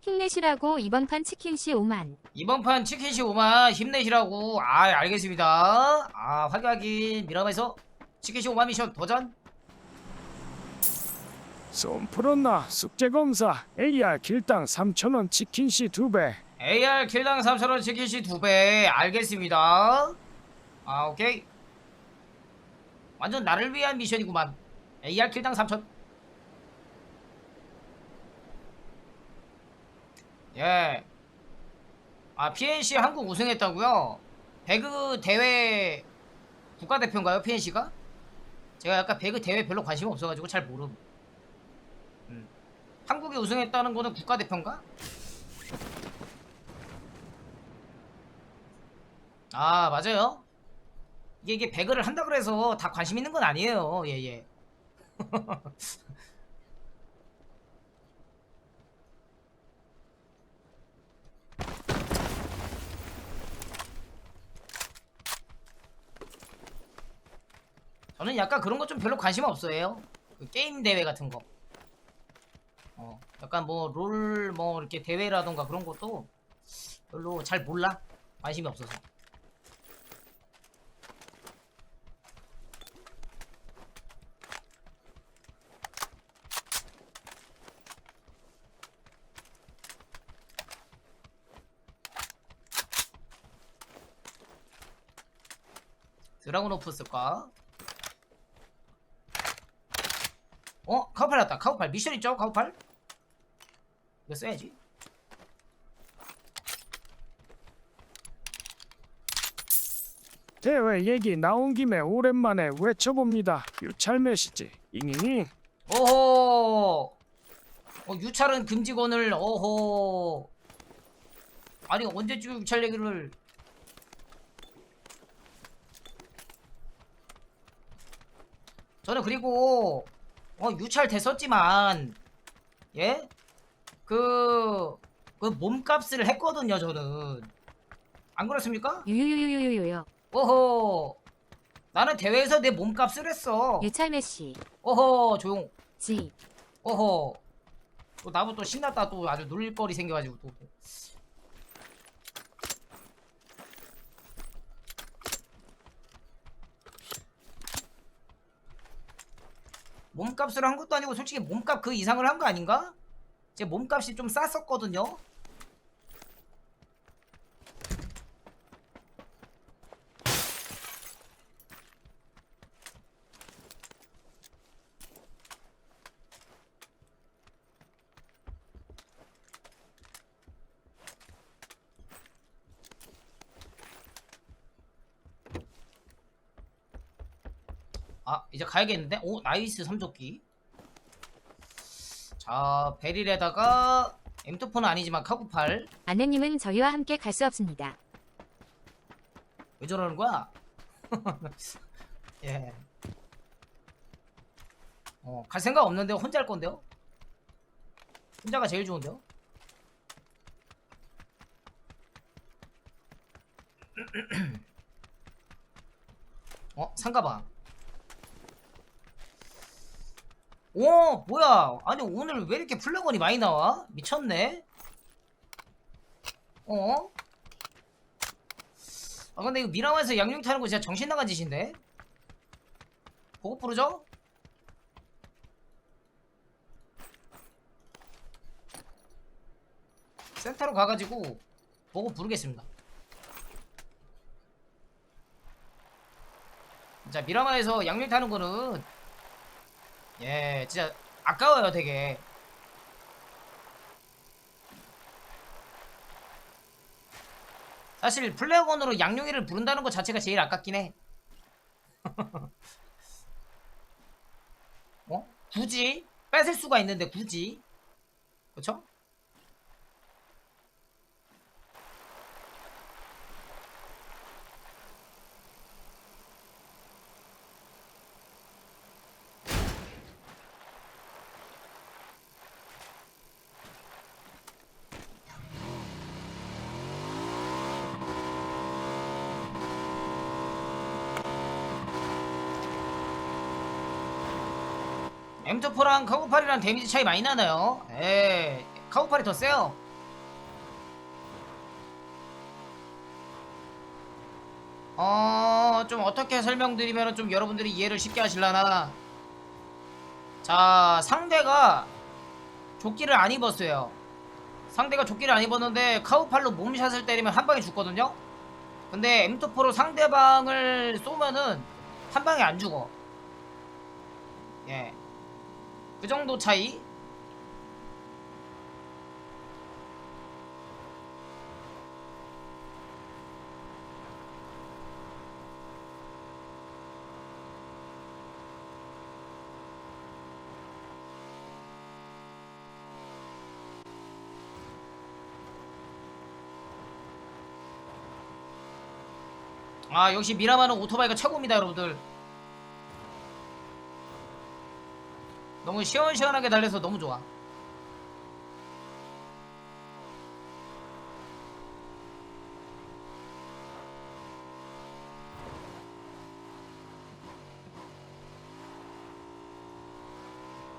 힘내시라고 이번 판 치킨씨 5만. 이번 판 치킨시 5만. 힘내시라고. 아 알겠습니다. 아 확인하기 미라마에서 치킨시 5만 미션 도전. 솜 풀었나? 숙제 검사. AR 길당 3천원 치킨씨 2배. AR 킬당 3,000원 치킨시 2배. 알겠습니다. 아 오케이. 완전 나를 위한 미션이구만. AR 킬당 3,000 예. 아, PNC 한국 우승했다고요? 배그 대회 국가대표인가요, PNC가? 제가 약간 배그 대회 별로 관심 없어가지고 잘 모름. 음. 한국이 우승했다는 거는 국가대표인가? 아, 맞아요. 이게, 이게 배그를 한다 그래서 다 관심 있는 건 아니에요. 예, 예. 저는 약간 그런 거 좀 별로 관심 없어요. 그 게임 대회 같은 거. 어, 약간 뭐 롤 뭐 이렇게 대회라던가 그런 것도 별로 잘 몰라. 관심이 없어서. 드라곤 오프 쓸까? 어? 카우팔 났다. 카우팔. 미션 있죠? 카우팔? 이거 써야지. 대회 얘기 나온 김에 오랜만에 외쳐봅니다 유찰 메시지 잉잉잉 오호. 어, 유찰은 금지권을 오호. 아니 언제쯤 유찰 얘기를 저는 그리고 어, 유찰 됐었지만 예? 그, 그 몸값을 했거든요 저는 안 그렇습니까? 유유유유유유요. 오호 나는 대회에서 내 몸값을 했어 유찰메씨. 오호 조용 지. 어허 또 나부터 또 신났다 또 아주 놀릴 거리 생겨가지고 또 몸값을 한 것도 아니고 솔직히 몸값 그 이상을 한 거 아닌가? 제 몸값이 좀 쌌었거든요 아 이제 가야겠는데? 오 나이스 삼조끼 자 베릴에다가 M2포는 아니지만 카구팔 아내님은 저희와 함께 갈 수 없습니다. 왜 저러는 거야? 예. 어, 갈 생각 없는데 혼자 할 건데요? 혼자가 제일 좋은데요? 어, 상가방. 오, 뭐야? 아니, 오늘 왜 이렇게 플래건이 많이 나와? 미쳤네? 어? 아 근데 이거 미라마에서 양용 타는 거 진짜 정신 나간 짓인데? 보고 부르죠? 센터로 가가지고 보고 부르겠습니다. 자 미라마에서 양용 타는 거는 예 진짜 아까워요 되게. 사실 플레어건으로 양용이를 부른다는 것 자체가 제일 아깝긴 해. 어? 굳이? 뺏을 수가 있는데 굳이? 그쵸? 카우퍼랑 카우팔이랑 데미지 차이 많이 나나요? 에 카우파리 더 세요. 어, 좀 어떻게 설명드리면 좀 여러분들이 이해를 쉽게 하실라나. 자, 상대가 조끼를 안 입었어요. 상대가 조끼를 안 입었는데 카우팔로 몸샷을 때리면 한 방에 죽거든요. 근데 M24로 상대방을 쏘면은 한 방에 안 죽어. 예. 그 정도 차이? 아 역시 미라마는 오토바이가 최고입니다 여러분들 너무 시원시원하게 달려서 너무 좋아.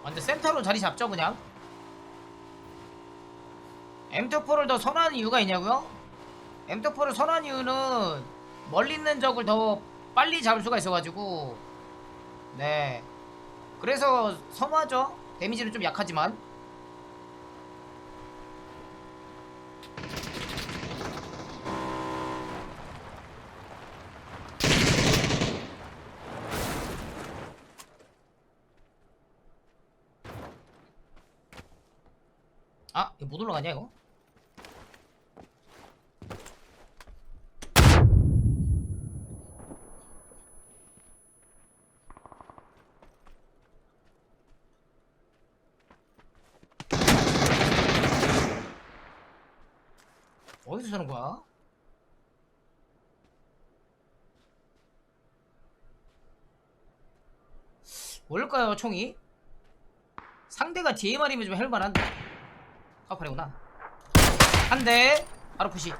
완전 센터로 자리 잡죠 그냥? M24를 더 선호하는 이유가 있냐고요? M24를 선호하는 이유는 멀리 있는 적을 더 빨리 잡을 수가 있어가지고. 네 그래서 선호하죠. 데미지는 좀 약하지만. 아 이거 못 올라가냐 이거 어디서 사는 거야? 뭘까요, 총이? 상대가 DMR이면 좀 할만한데. 카파리구나. 한 대, 바로 푸시.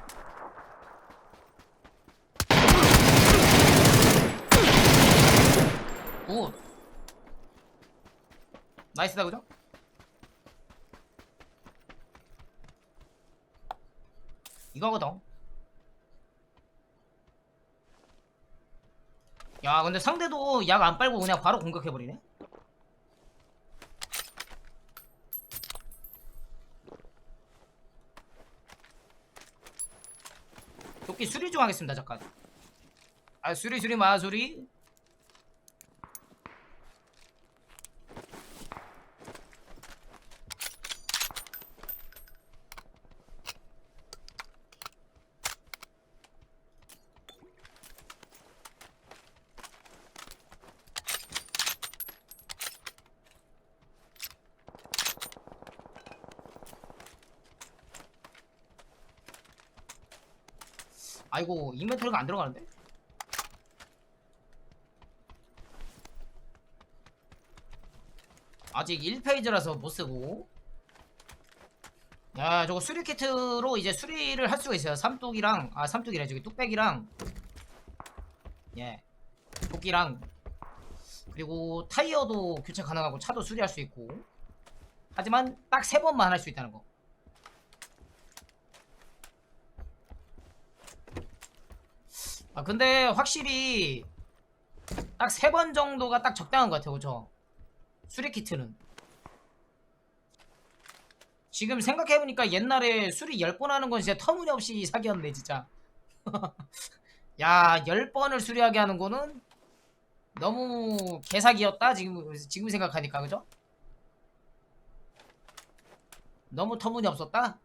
굿. 나이스다, 그죠? 이거거든. 야, 근데 상대도 약 안 빨고 그냥 바로 공격해버리네? 도끼 수리 좀 하겠습니다, 잠깐. 아, 수리, 수리, 마, 수리. 아이고, 인벤토리가 안 들어가는데? 아직 1페이지라서 못 쓰고. 야, 저거 수리 키트로 이제 수리를 할 수가 있어요. 삼뚝이랑, 아, 삼뚝이래. 저기 뚝배기랑, 예, 도끼랑, 그리고 타이어도 교체 가능하고 차도 수리할 수 있고. 하지만 딱 세 번만 할 수 있다는 거. 아 근데 확실히 딱 세 번 정도가 딱 적당한 것 같아요 그죠? 수리 키트는. 지금 생각해보니까 옛날에 수리 10번 하는 건 진짜 터무니없이 사기였네 진짜. 야 10번을 수리하게 하는 거는 너무 개사기였다 지금 지금 생각하니까 그죠? 너무 터무니없었다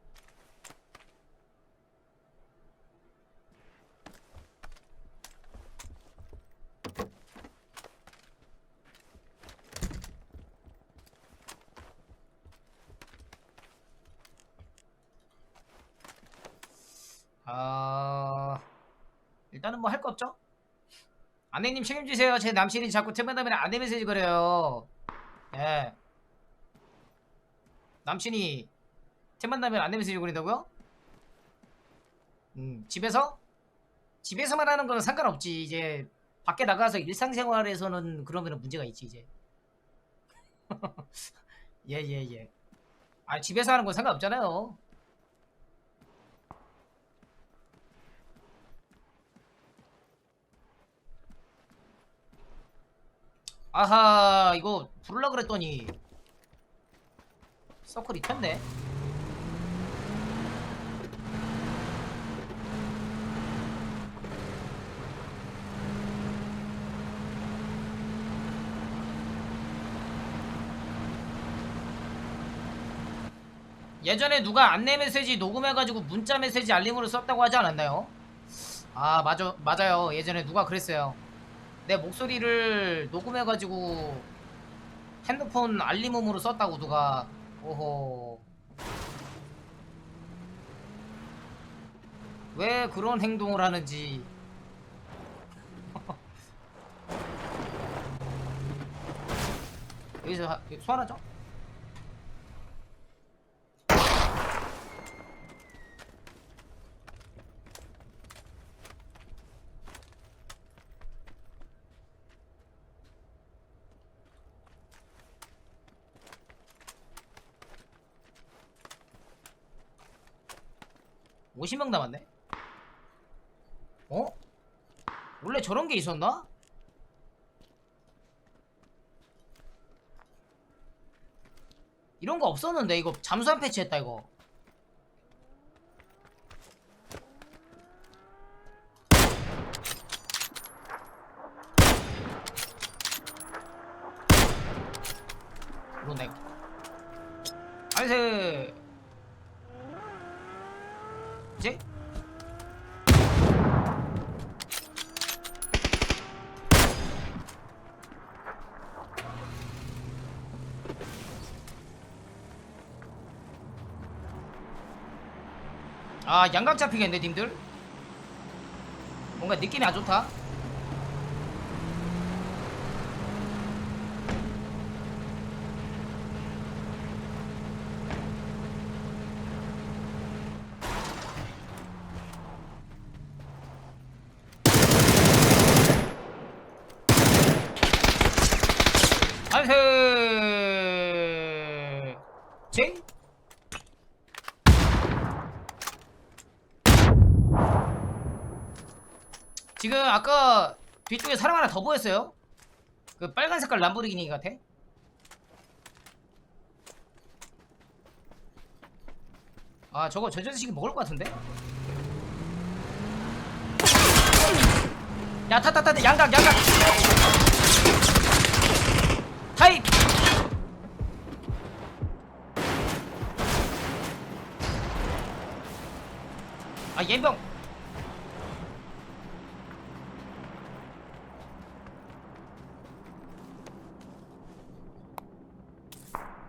아 일단은 뭐 할 거 없죠? 아내님 책임지세요. 제 남친이 자꾸 퇴근하면 아내 메시지 그래요. 예. 남친이 퇴근하면 아내 메시지 그린다고요? 음 집에서 집에서만 하는 거는 상관없지. 이제 밖에 나가서 일상생활에서는 그러면 문제가 있지 이제. 예 예 예, 예. 아 집에서 하는 건 상관없잖아요. 아하 이거 부르려 그랬더니 서클이 켰네. 예전에 누가 안내 메시지 녹음해가지고 문자 메시지 알림으로 썼다고 하지 않았나요? 아 맞아 맞아요. 예전에 누가 그랬어요 내 목소리를 녹음해가지고 핸드폰 알림음으로 썼다고 누가. 오호. 왜 그런 행동을 하는지. 여기서 소 하나 50명 남았네 어? 원래 저런 게 있었나? 이런 거 없었는데 이거 잠수함 패치했다 이거 양각 잡히겠네 님들? 뭔가 느낌이 안 좋다 나이스 제 지금 아까 뒤쪽에 사람 하나 더 보였어요? 그 빨간 색깔 람보르기니 같아? 아 저거 저 자식이 먹을 것 같은데? 야 타타타 양각 양각. 타입! 아 옌병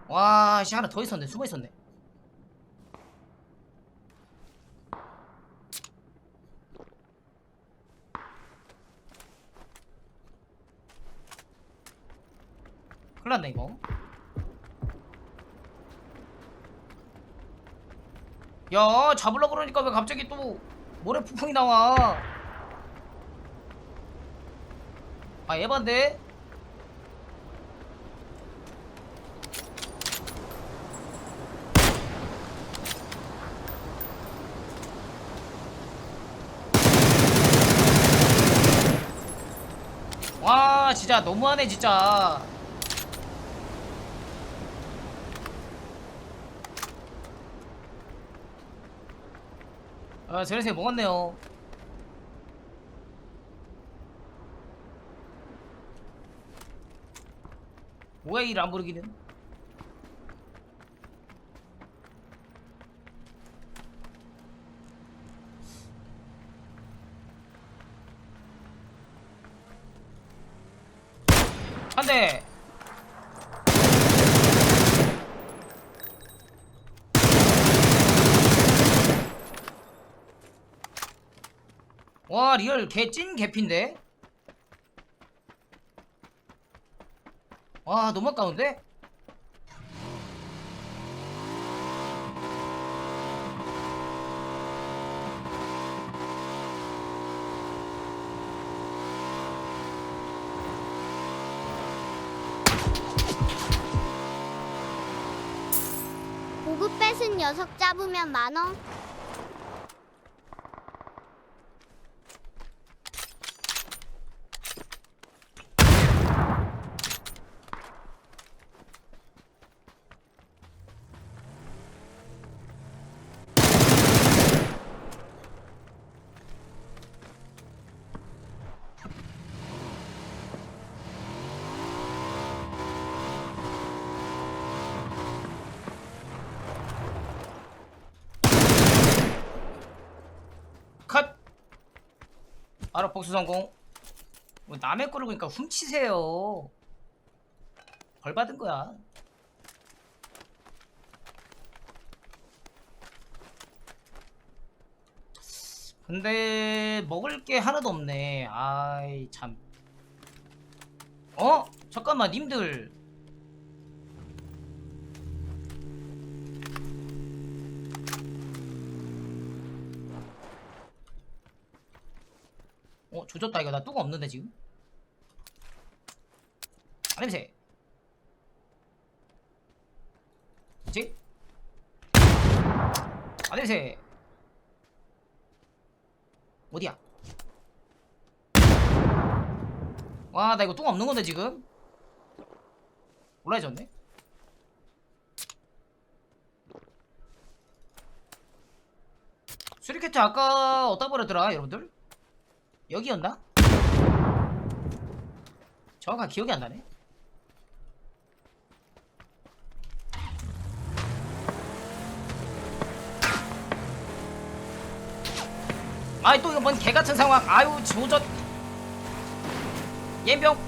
와, 씨 하나 더 있었네. 숨어 있었네. 큰일 났네, 이거. 야, 잡으려고 그러니까 왜 갑자기 또 모래 폭풍이 나와? 아, 에반데? 와 진짜 너무하네 진짜. 아 제네세 먹었네요. 뭐야 이 람보르기는 한대 와 리얼 개찐 개핀데? 와 너무 아까운데 뺏은 녀석 잡으면 만원. 바로 복수 성공. 뭐 남의 거를 그러니까 훔치세요. 벌 받은 거야. 근데 먹을 게 하나도 없네. 아이 참. 어? 잠깐만 님들. 조졌다 이거 나 뚜가 없는데 지금. 아 냄새. 뭐지? 아 냄새. 어디야? 와, 나 이거 똥 없는 건데 지금? 올라해졌네? 수리캐트 아까 어디다 버렸더라, 여러분들? 여기였나? 정확한 기억이 안 나네. 아이 또 이거 뭔 개같은 상황 아유 조졌 옌병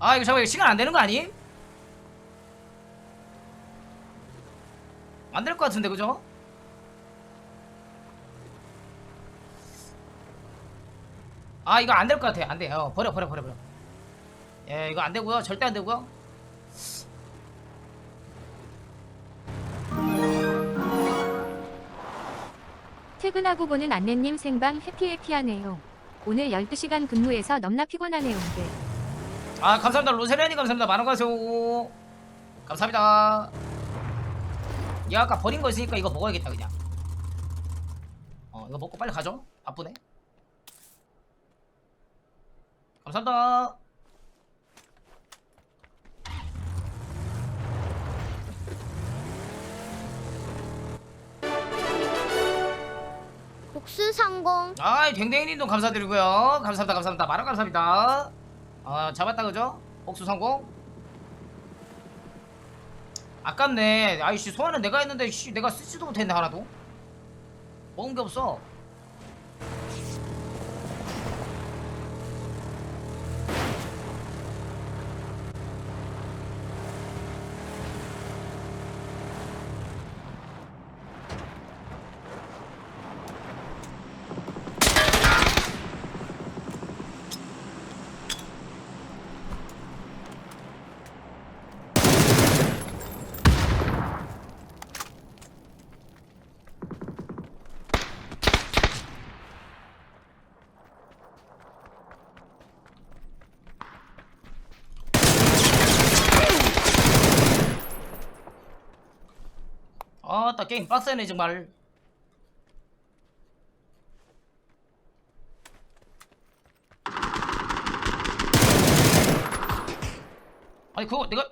아 이거 잠깐 시간 안 되는 거 아님? 안될 것 같은데 그죠? 아 이거 안 될 것 같아 안돼 어 버려 버려 버려 버려 예 이거 안 되고요 절대 안 되고요 퇴근하고 보는 안내님 생방 해피해피하네요. 오늘 12시간 근무해서 넘나 피곤하네요. 네. 아 감사합니다. 로세레니 감사합니다. 만원 가세요. 감사합니다. 얘 아까 버린 거 있으니까 이거 먹어야겠다 그냥. 어 이거 먹고 빨리 가죠? 바쁘네. 감사합니다. 복수 성공. 아이 댕댕이님도 감사드리고요. 감사합니다 감사합니다. 만원 감사합니다 아 잡았다 그죠? 복수 성공? 아깝네. 아이씨 소환은 내가 했는데 씨 내가 쓰지도 못했네 하나도. 먹은 게 없어 게임 빡세네 정말. 아니 그거 내가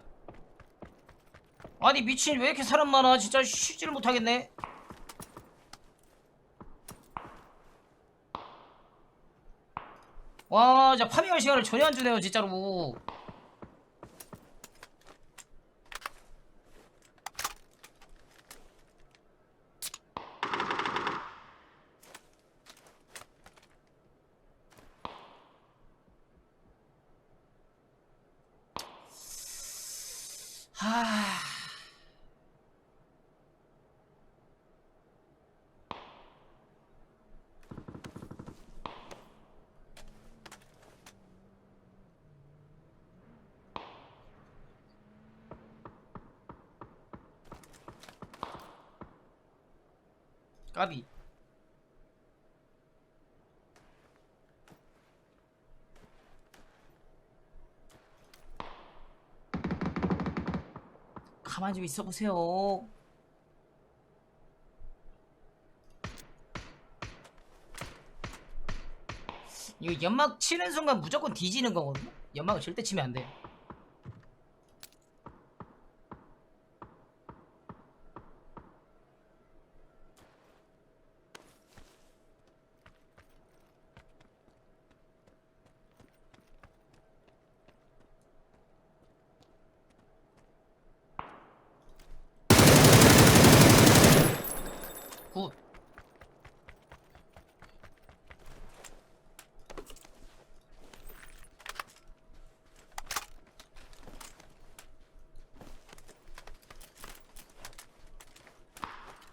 아니 미친 왜 이렇게 사람 많아? 진짜 쉬지를 못하겠네. 와 진짜 파밍할 시간을 전혀 안 주네요 진짜로 까비 가만히 좀 있어 보세요. 이거 연막 치는 순간 무조건 뒤지는 거거든요. 연막을 절대 치면 안 돼.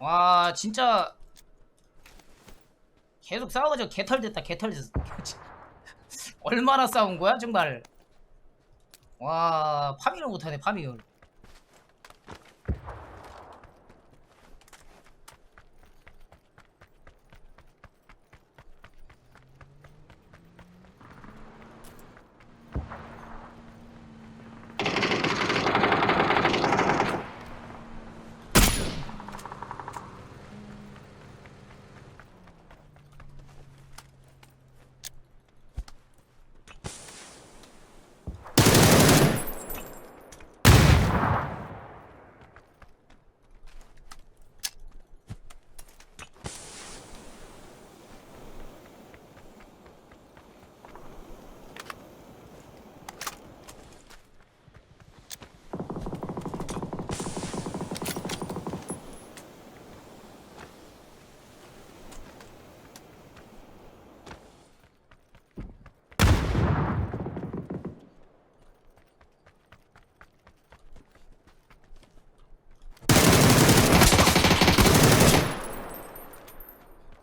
와 진짜. 계속 싸워가지고 개털됐다 개털됐어. 얼마나 싸운 거야 정말. 와 파밍을 못하네 파밍을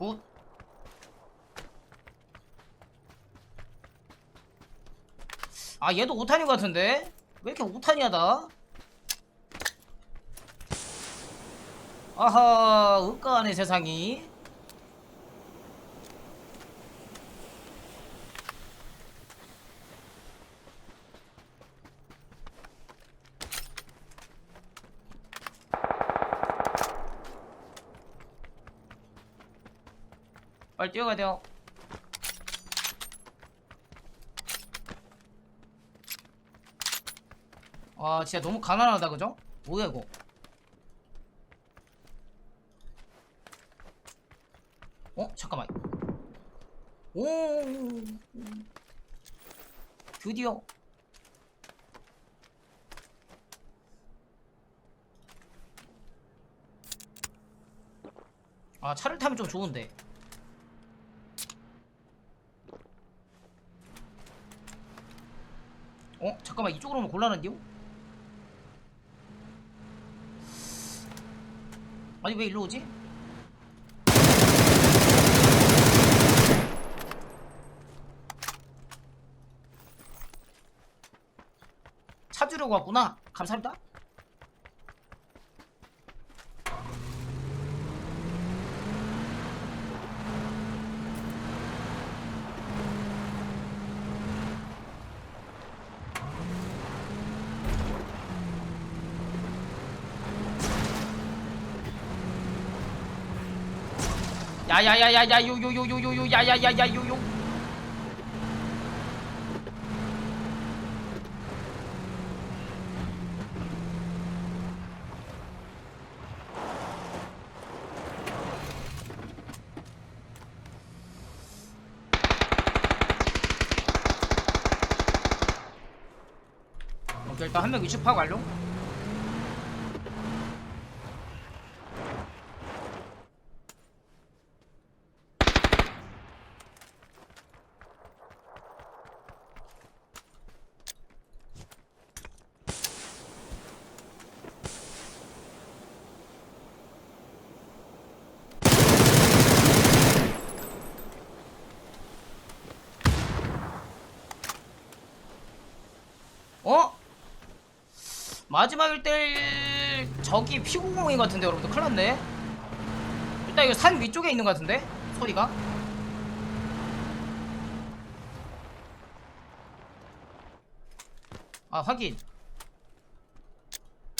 굿 아 얘도 오탄인 것 같은데? 왜 이렇게 오탄이하다? 아하 으까하네 세상이 빨리 뛰어가야 돼요 와 진짜 너무 가난하다 그죠? 뭐야 이거 어? 잠깐만 오 드디어 아 차를 타면 좀 좋은데 어? 잠깐만 이쪽으로 오면 곤란한데요? 아니 왜 일로 오지? 찾으려고 왔구나 감사합니다 야야야야야 요요요요요요 야야야야 요요. 오케이 일단 한 명 위치 파악 완료 어? 마지막 1대1 저기 피구공인 것 같은데 여러분들. 큰일 났네. 일단 이거 산 위쪽에 있는 것 같은데? 소리가? 아 확인.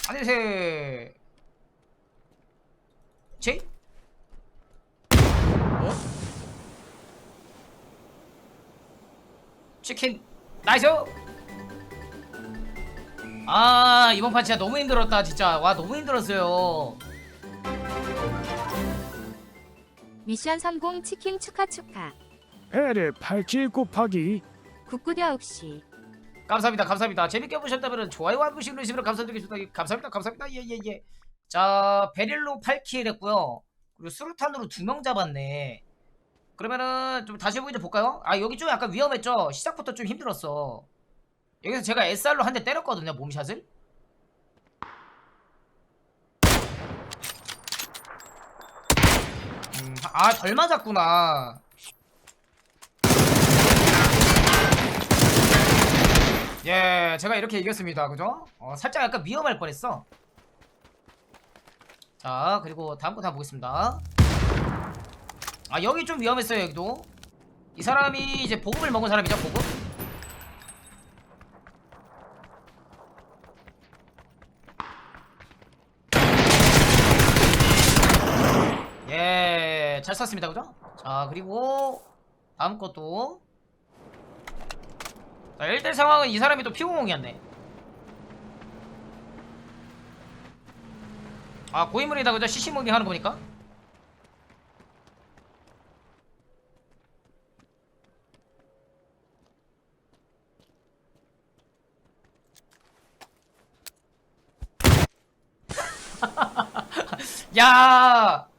안녕하세요. 제이? 어? 치킨 나이스 아 이번 판 진짜 너무 힘들었다. 진짜. 와 너무 힘들었어요. 미션 성공 치킨 축하 축하. 배를 8킬 곱하기 국구려 혹시 감사합니다 감사합니다. 재밌게 보셨다면 좋아요와 한 번씩 누르시면 감사드리겠습니다. 감사합니다 감사합니다. 예예 예. 자 베릴로 8킬 했고요. 그리고 수류탄으로 두 명 잡았네. 그러면은 좀 다시 보기 좀 볼까요? 아 여기 좀 약간 위험했죠? 시작부터 좀 힘들었어 여기서 제가 SR로 한 대 때렸거든요 몸샷을 아, 덜 맞았구나. 예, 제가 이렇게 이겼습니다. 그죠? 어, 살짝 약간 위험할 뻔했어. 자, 그리고 다음 거 다 보겠습니다. 아, 여기 좀 위험했어요, 여기도. 이 사람이 이제 보급을 먹은 사람이죠, 보급? 예, 잘 쐈습니다, 그죠? 자, 그리고 다음 것도 자, 1대 상황은 이 사람이 또 피구공이었네. 아, 고인물이다, 그죠? CC무빙 하는 거 보니까. 야,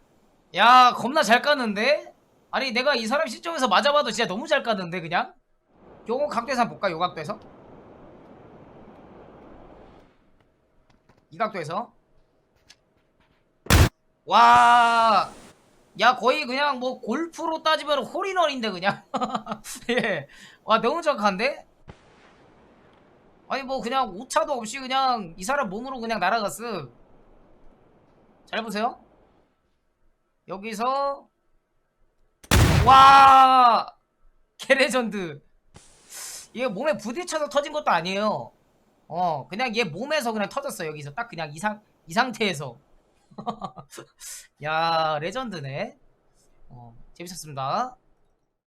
야, 겁나 잘 깠는데? 아니, 내가 이 사람 시점에서 맞아봐도 진짜 너무 잘 깠는데, 그냥? 요거 각도에서 볼까? 요 각도에서? 이 각도에서? 와, 야, 거의 그냥 뭐 골프로 따지면 홀인원인데, 그냥. 예. 와, 너무 정확한데? 아니, 뭐 그냥 오차도 없이 그냥 이 사람 몸으로 그냥 날아갔어. 잘 보세요. 여기서 와 개레전드 얘 몸에 부딪혀서 터진 것도 아니에요. 어 그냥 얘 몸에서 그냥 터졌어 여기서 딱 그냥 이상 이 상태에서 야 레전드네. 어 재밌었습니다.